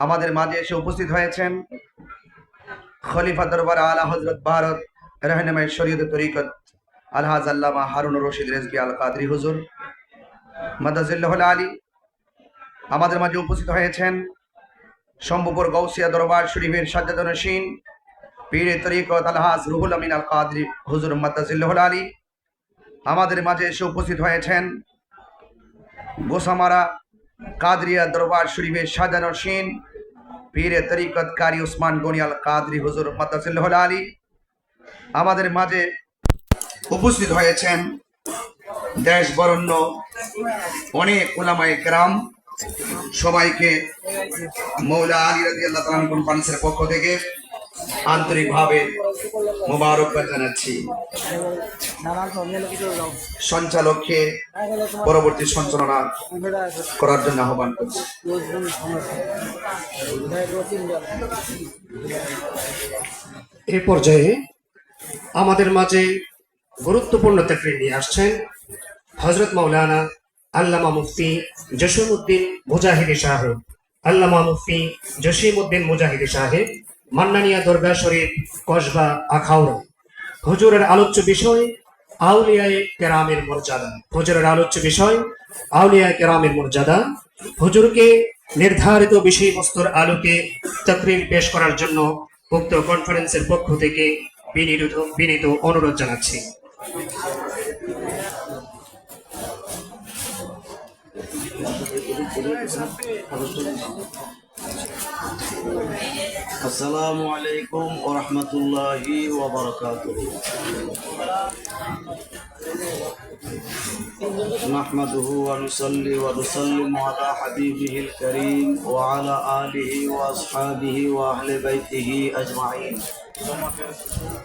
আমাদের মাঝে এসে উপস্থিত হয়েছেন খলিফা দরবার আলা হজরত ভারত রহনমাই শরীয়ত তরিকত আলহাজ আল্লামা হারুন রশিদ রেজবি আল কাদরি হুজুর মাদাজিল্লাহ আলী আমাদের মাঝে উপস্থিত হয়েছেন শম্ভুপুর গৌসিয়া দরবার শরীফের সাজ্জাদ নসীন, পীরে তরিকত আলহাজ রুহুল আমিন আল কাদরি হুজুর মাদাজিল্লাহ আলী। আমাদের মাঝে এসে উপস্থিত হয়েছেন গোসামারা কাদরিয়া দরবার শরীফের সাজা নসীন পীরে তরিকত কারি উসমান গনিয়াল কাদরি হুজুর মাদাজিল্লাহ আলী আমাদের মাঝে উপস্থিত হয়েছেন দেশ বরণ্য অনেক ওলামায়ে গ্রাম সবাইকে মৌলা আলী রাজি আল্লাহ কনফারেন্সের পক্ষ থেকে আন্তরিকভাবে মোবারকবাদ জানাচ্ছি। সঞ্চালককে পরবর্তী সঞ্চালনা করার জন্য আহ্বান করছি। এ পর্যায়ে আমাদের মাঝে গুরুত্বপূর্ণ তাকরির নিয়ে আসছেন হজরত মাওলানা আল্লামা মুফতি জসিমউদ্দিন মুজাহিদি সাহেব। আল্লামা মুফতি জসিমউদ্দিন মুজাহিদি সাহেব মান্নানিয়া দরগা শরীফ, কসবা, আখাউড়া। হুজুরের আলোচ্য বিষয়, আউলিয়ায় কেরামের মর্যাদা। হুজুরের আলোচ্য বিষয়, আউলিয়ায়ে কেরামের মর্যাদা। হুজুরকে নির্ধারিত বিষয়বস্তুর আলোকে তকরির পেশ করার জন্য উক্ত কনফারেন্সের পক্ষ থেকে বিনীত বিনীত অনুরোধ জানাচ্ছি। السلام عليكم ورحمة الله وبركاته. نحمده ونصلي ونسلم على حبيبه الكريم وعلى آله وأصحابه وأهل بيته أجمعين.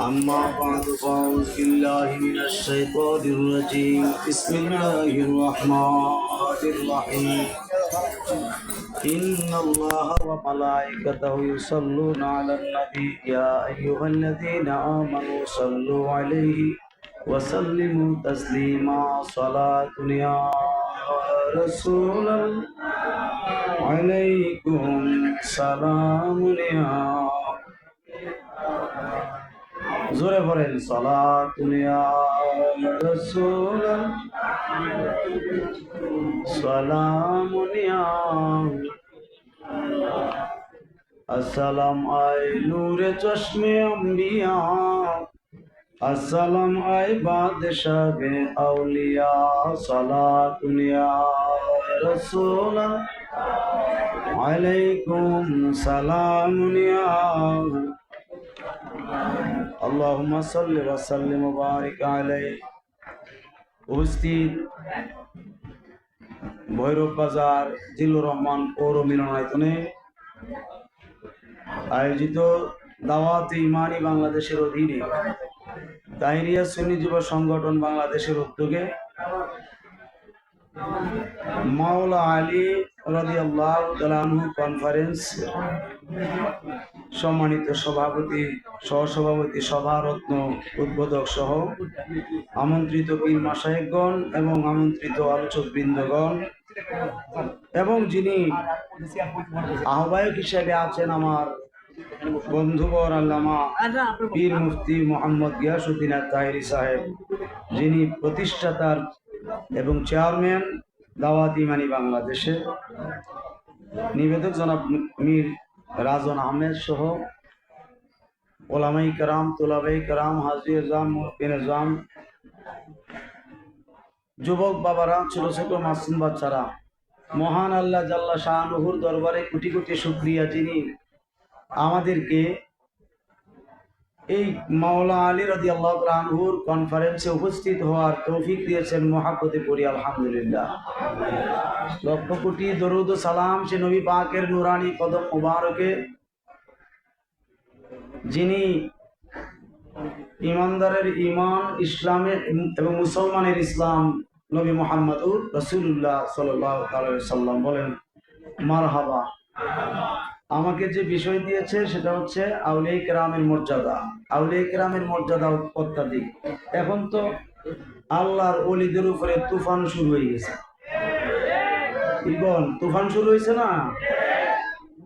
أما بعد فأعوذ بالله من الشيطان الرجيم. بسم الله الرحمن الرحيم. إن الله وملائكته يصلون على النبي. يا أيها الذين آمنوا صلوا عليه وسلموا تسليما. صلاة يا رسول الله. عليكم سلام يا জোরে পড়েন সালাতুনিয়া রাসূল সালামুনিয়া আসসালাম আই নূরে চশমে আম্বিয়া। আসসালাম আই বাদশাহে আউলিয়া। সালাতুনিয়া রাসূল আলাইকুম সালামুনিয়া আয়োজিত দাওয়াত ইমানি বাংলাদেশের অধীনে তাহিরিয়া সুন্নি যুব সংগঠন বাংলাদেশের উদ্যোগে মাওলা আলী কনফারেন্স সম্মানিত সভাপতি, সহসভাপতি, সভারত্ন, উদ্বোধক সহ আমন্ত্রিত বীর মাসায়েকগণ এবং আমন্ত্রিত আলোচক বৃন্দগণ এবং যিনি আহ্বায়ক হিসেবে আছেন আমার বন্ধুবর আল্লামা পীর মুফতি মোহাম্মদ গিয়াসুদ্দিন তাহিরি সাহেব, যিনি প্রতিষ্ঠাতার এবং চেয়ারম্যান দাওয়াত ইমানি বাংলাদেশে। নিবেদক জনাব মীর রাজন আহমেদ সহ ওলামাই কারাম, তোলাবাই কারাম হাজি জাম জাম, যুবক বাবারা, ছোট ছোট মাসুম বাচ্চারা, মহান আল্লাহ জাল্লা শাহনুহুর দরবারে কোটি কোটি শুক্রিয়া যিনি আমাদেরকে এই মাওলা আলী রাজি আল্লাহ কনফারেন্সে উপস্থিত হওয়ার তৌফিক দিয়েছেন মহাপতি পড়ি আলহামদুলিল্লাহ। লক্ষ কোটি দরুদ সালাম সে নবী পাকের নুরানি কদম মুবারকে। যিনি ইমানদারের ইমান ইসলামের এবং মুসলমানের ইসলাম নবী মোহাম্মদুর রসুল্লাহ সাল্লাম বলেন, মারহাবা। আমাকে যে বিষয় দিয়েছে সেটা হচ্ছে আউলিয়া কেরামের মর্যাদা। আউলিয়া কেরামের মর্যাদা অত্যাধিক। এখন তো আল্লাহর অলিদের উপরে তুফান শুরু হয়ে গেছে। ইবন, তুফান শুরু হয়েছে না?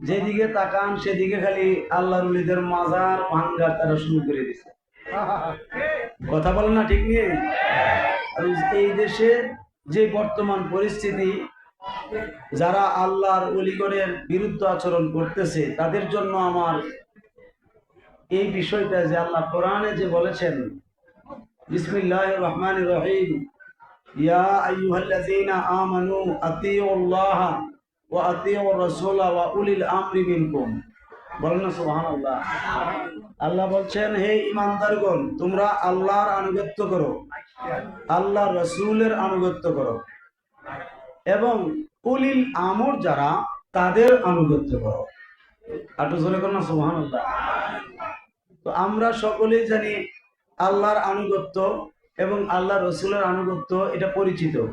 যেদিকে তাকান সেদিকে খালি আল্লাহর রুলিদের মাজার ভাঙ্গার তারা শুরু করে দিছে। কথা বলেন না ঠিক আর এই দেশে যে বর্তমান পরিস্থিতি যারা আল্লাহর অলিগণের বিরুদ্ধে আচরণ করতেছে, তাদের জন্য আমার এই বিষয়টা যে আল্লাহ কোরআনে যে বলেছেন বিসমিল্লাহ রহমান রহিম আল্লাহ বলছেন, হে ইমানদারগণ তোমরা আল্লাহর আনুগত্য করো আল্লাহ রসুলের আনুগত্য করো। এবং উলিল আমর যারা, তাদের আনুগত্য করো। আটু জোরে করো না, সুবহানাল্লাহ। তো আমরা সকলেই জানি আল্লাহর আনুগত্য এবং আল্লাহ রসুলের আনুগত্য, এটা পরিচিত।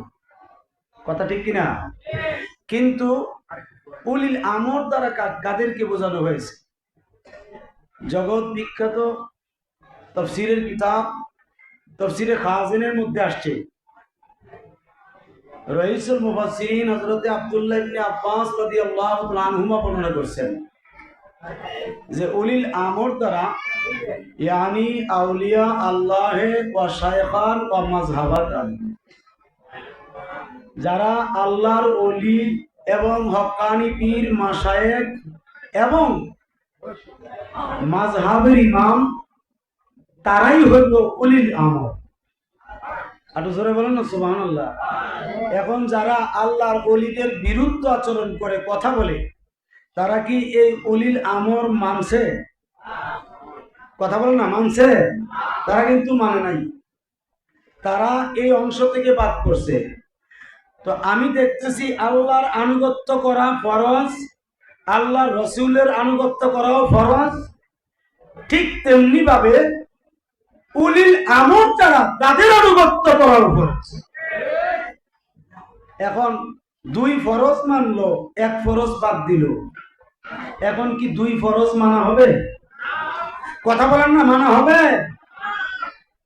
কথা ঠিক কিনা? কিন্তু উলিল আমর দ্বারা কাদেরকে বোঝানো হয়েছে? জগৎ বিখ্যাত তফসিরের কিতাব তফসিরে খাজিনের মধ্যে আসছে। রহিসুল আব্দুল্লাহ ইবনে আব্বাস রাদিয়াল্লাহু তাআলা আনহুমা বর্ণনা যে উলিল আমর দ্বারা, ইয়ানি আউলিয়া ওয়া শায়খান ওয়া যারা আল্লাহর ওলি এবং হক্কানি পীর, মাশায়েখ এবং মাযহাবের ইমাম, তারাই হইল উলিল আমর। আটু জোরে বলেন না, সুবহানাল্লাহ। এখন যারা আল্লাহর অলিদের বিরুদ্ধ আচরণ করে, কথা বলে, তারা কি এই অলিল আমর মানছে? কথা বলে না, মানছে? তারা কিন্তু মানে নাই। তারা এই অংশ থেকে বাদ করছে তো আমি দেখতেছি আল্লাহর আনুগত্য করা ফরজ আল্লাহ রসুলের আনুগত্য করাও ফরজ। ঠিক তেমনি ভাবে উলিল আমর যারা তাদের আনুগত্য করার ফরজ এখন দুই ফরজ মানলো, এক ফরজ বাদ দিল। এখন কি দুই ফরজ মানা হবে? কথা বলেন না, মানা হবে?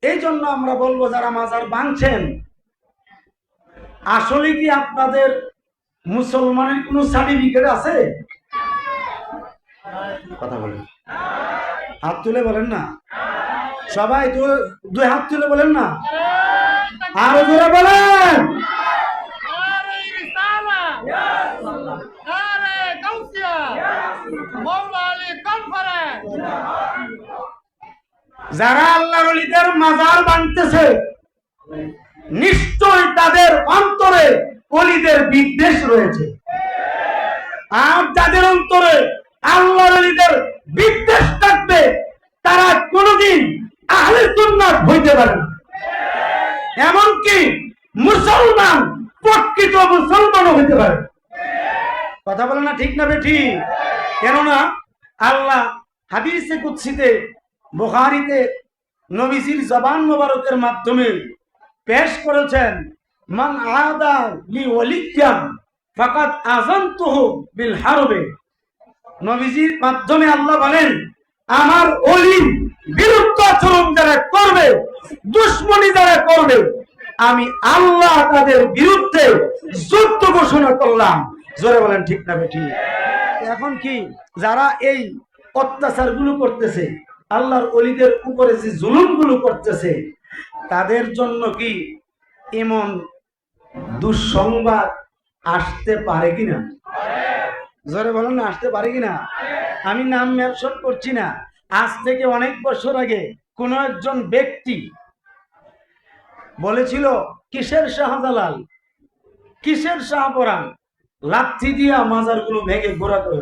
এই জন্য আমরা বলব, যারা মাজার ভাঙছেন আসলে কি আপনাদের মুসলমানের কোন সার্টিফিকেট আছে? কথা বলেন। হাত তুলে বলেন না। সবাই দুই হাত তুলে বলেন না। আরও জোরে বলেন। যারা আল্লাহ অলিদের মাজার বানতেছে নিশ্চয় তাদের অন্তরে অলিদের বিদ্বেষ রয়েছে। আর যাদের অন্তরে আল্লাহ অলিদের বিদ্বেষ থাকবে তারা কোনোদিন আহলে সুন্নাত হইতে পারে। এমনকি মুসলমান, প্রকৃত মুসলমানও হইতে পারে। কথা বলে না ঠিক না বেঠি কেননা আল্লাহ হাদিসে কুৎসিতে বুখারীতে নবীজির জবান মোবারকের মাধ্যমে পেশ করেছেন, মান আদা লি ওয়ালিয়ান ফাকাদ আযানতুহু বিল হারবে। নবীজির মাধ্যমে আল্লাহ বলেন, আমার অলি বিরুদ্ধ আচরণ যারা করবে, দুশ্মনী যারা করবে, আমি আল্লাহ তাদের বিরুদ্ধে যুদ্ধ ঘোষণা করলাম। জোরে বলেন, ঠিক না বেঠি? এখন কি যারা এই অত্যাচারগুলো করতেছে, আল্লাহর অলিদের উপরে যে জুলুমগুলো করতেছে, তাদের জন্য কি এমন দুঃসংবাদ আসতে পারে কিনা? জোরে বলেন, আসতে পারে কিনা? আমি নাম মেনশন করছি না। আজ থেকে অনেক বছর আগে কোন একজন ব্যক্তি বলেছিল, কিসের শাহজালাল? কিসের শাহপরান লাথি দিয়া মাজারগুলো ভেঙে গোড়া করে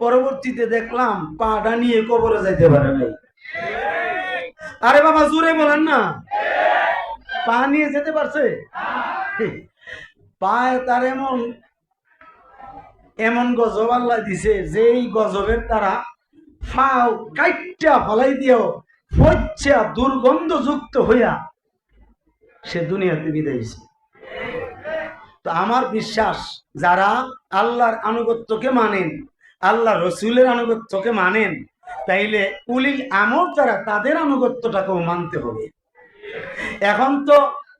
পরবর্তীতে দেখলাম পাটা নিয়ে কবরে যাইতে পারে নাই। আরে বাবা, জোরে বলেন না। পা নিয়ে যেতে পারছে? পায়ে তার এমন এমন গজব আল্লাহ দিছে যে এই গজবের তারা ফাও কাইটা ফলাই দিয়েও ফচ্ছা দুর্গন্ধযুক্ত হইয়া সে দুনিয়াতে বিদায় হইছে। তো আমার বিশ্বাস, যারা আল্লাহর আনুগত্যকে মানেন আল্লাহ রসুলের আনুগত্যকে মানেন, তাইলে উলিল আমর যারা তাদের আনুগত্যটাকেও মানতে হবে এখন তো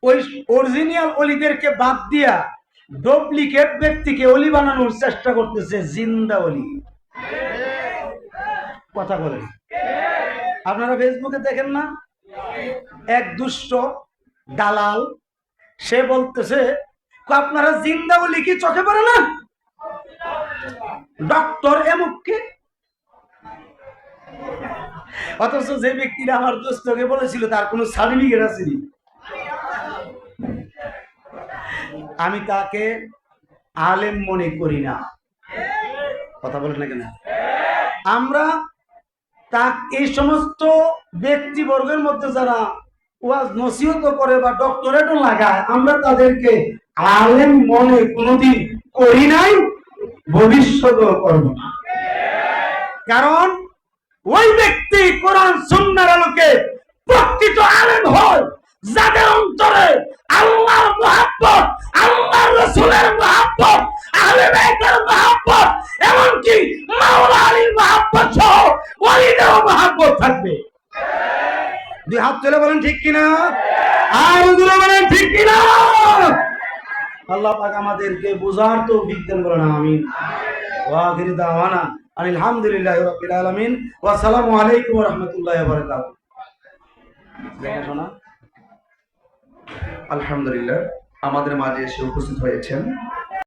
ওই অরিজিনাল অলিদেরকে বাদ দিয়া ডুপ্লিকেট ব্যক্তিকে অলি বানানোর চেষ্টা করতেছে জিন্দা অলি। কথা বলেন। আপনারা ফেসবুকে দেখেন না? এক দুষ্ট দালাল, সে বলতেছে আপনারা জিন্দা অলি কি চোখে পড়ে না? ডক্টর এমুককে অথচ যে ব্যক্তিরা আমার দোস্তকে বলেছিল, তার কোনো সার্টিফিকেট আসেনি আমি তাকে আলেম মনে করি না। কথা বলেন না কেন? আমরা তা এই সমস্ত ব্যক্তিবর্গের মধ্যে যারা ওয়াজ নসিহত করে বা ডক্টরেটও লাগায়, আমরা তাদেরকে আলেম মনে কোনোদিন করি নাই, ভবিষ্যতেও করব না। কারণ ওই ব্যক্তি কোরআন, সুন্নার আলোকে প্রকৃত আলেম হয়। যাদের অন্তরে আল্লাহর মহাব্বত, আল্লাহর রসুলের মহাব্বত, আহলে বাইতের মহাব্বত, এমনকি মাওলা আলীর মহাব্বত সহ ওলিদেরও মহাব্বত থাকবে। দুই হাত তুলে বলেন ঠিক কিনা? আর দূরে বলেন ঠিক কিনা? আল্লাহ পাক আমাদেরকে বোঝার তো বিজ্ঞান বলেন আমিন। ওয়াখির দাওয়ানা আলহামদুলিল্লাহ রাব্বিল আলামিন। ওয়া আসসালামু আলাইকুম ওয়া রাহমাতুল্লাহি ওয়া বারাকাতুহু। আলহামদুলিল্লাহ আমাদের মাঝে এসে উপস্থিত হয়েছেন।